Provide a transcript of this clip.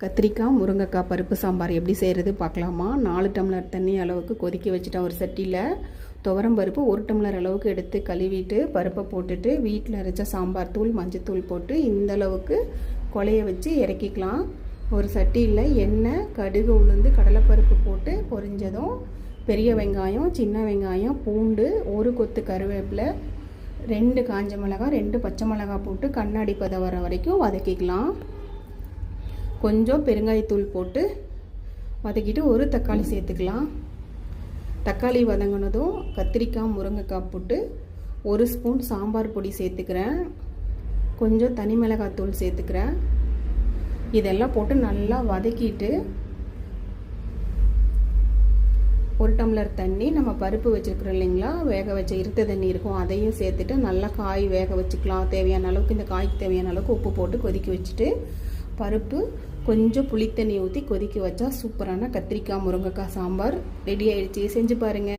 கத்திரிக்காய் முருங்கைக்காய் பருப்பு சாம்பார் எப்படி செய்கிறது பார்க்கலாமா? நாலு டம்ளர் தண்ணி அளவுக்கு கொதிக்க வச்சுட்டேன் ஒரு சட்டியில் துவரம் பருப்பு ஒரு டம்ளர் அளவுக்கு எடுத்து கழுவிட்டு பருப்பை போட்டுட்டு வீட்டில் அரைச்ச சாம்பார் தூள் மஞ்சத்தூள் போட்டு இந்த அளவுக்கு கொலைய வச்சு இறக்கிக்கலாம். ஒரு சட்டியில் எண்ணெய் கடுகு உளுந்து கடலைப்பருப்பு போட்டு பொரிஞ்சதும் பெரிய வெங்காயம் சின்ன வெங்காயம் பூண்டு ஒரு கொத்து கருவேப்பிலை ரெண்டு காஞ்ச மிளகாய் ரெண்டு பச்சை மிளகாய் போட்டு கண்ணாடி பதம் வர வரைக்கும் வதக்கிக்கலாம். கொஞ்சம் பெருங்காயத்தூள் போட்டு வதக்கிட்டு ஒரு தக்காளி சேர்த்துக்கலாம். தக்காளி வதங்கினதும் கத்திரிக்காய் முருங்கைக்காய் போட்டு ஒரு ஸ்பூன் சாம்பார் பொடி சேர்த்துக்கிறேன். கொஞ்சம் தனி மிளகாத்தூள் சேர்த்துக்கிறேன். இதெல்லாம் போட்டு நல்லா வதக்கிட்டு ஒரு டம்ளர் தண்ணி நம்ம பருப்பு வச்சுருக்குறோம் இல்லைங்களா? வேக வச்ச இருத்த தண்ணி இருக்கும். அதையும் சேர்த்துட்டு நல்லா காய் வேக வச்சுக்கலாம். தேவையான அளவுக்கு இந்த காய்க்கு தேவையான அளவுக்கு உப்பு போட்டு கொதிக்க வச்சுட்டு பருப்பு கொஞ்சம் புளித்தண்ணி ஊற்றி கொதிக்க வச்சா சூப்பரான கத்திரிக்காய் முருங்கைக்காய் சாம்பார் ரெடி ஆயிடுச்சு. செஞ்சு பாருங்கள்